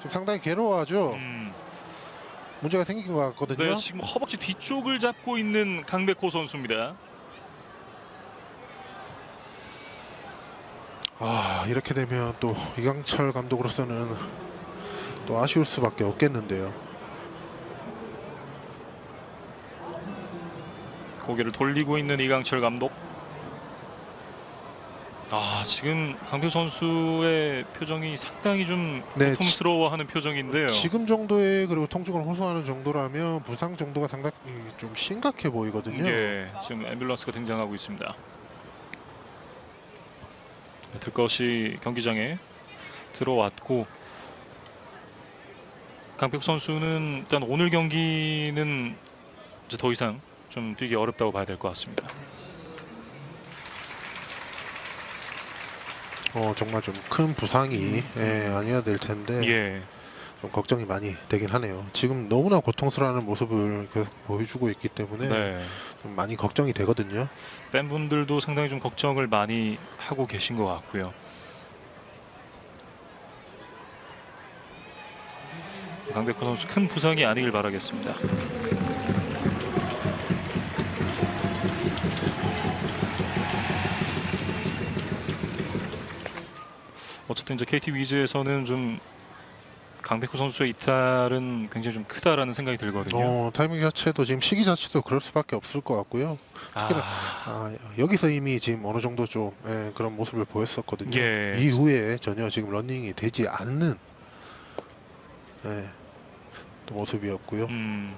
지금 상당히 괴로워하죠. 음. 문제가 생긴 것 같거든요. 네, 지금 허벅지 뒤쪽을 잡고 있는 강백호 선수입니다. 아 이렇게 되면 또 이강철 감독으로서는 또 아쉬울 수밖에 없겠는데요. 고개를 돌리고 있는 이강철 감독. 아 지금 강백호 선수의 표정이 상당히 좀 네, 고통스러워하는 표정인데요. 지금 정도의 그리고 통증을 호소하는 정도라면 부상 정도가 상당히 좀 심각해 보이거든요. 예, 지금 앰뷸런스가 등장하고 있습니다. 들것이 경기장에 들어왔고 강백 선수는 일단 오늘 경기는 이제 더 이상 좀 뛰기 어렵다고 봐야 될 것 같습니다. 어 정말 좀 큰 부상이 예, 아니어야 될 텐데 예, 좀 걱정이 많이 되긴 하네요. 지금 너무나 고통스러워하는 모습을 계속 보여주고 있기 때문에 네. 좀 많이 걱정이 되거든요. 팬분들도 상당히 좀 걱정을 많이 하고 계신 것 같고요. 강백호 선수 큰 부상이 아니길 바라겠습니다. 어쨌든 이제 KT 위즈에서는 좀 강백호 선수의 이탈은 굉장히 좀 크다라는 생각이 들거든요. 어, 타이밍 자체도 지금 시기 자체도 그럴 수밖에 없을 것 같고요. 특히나 아, 아, 여기서 이미 지금 어느 정도 좀 예, 그런 모습을 보였었거든요. 예. 이후에 전혀 지금 러닝이 되지 않는 예, 또 모습이었고요. 음,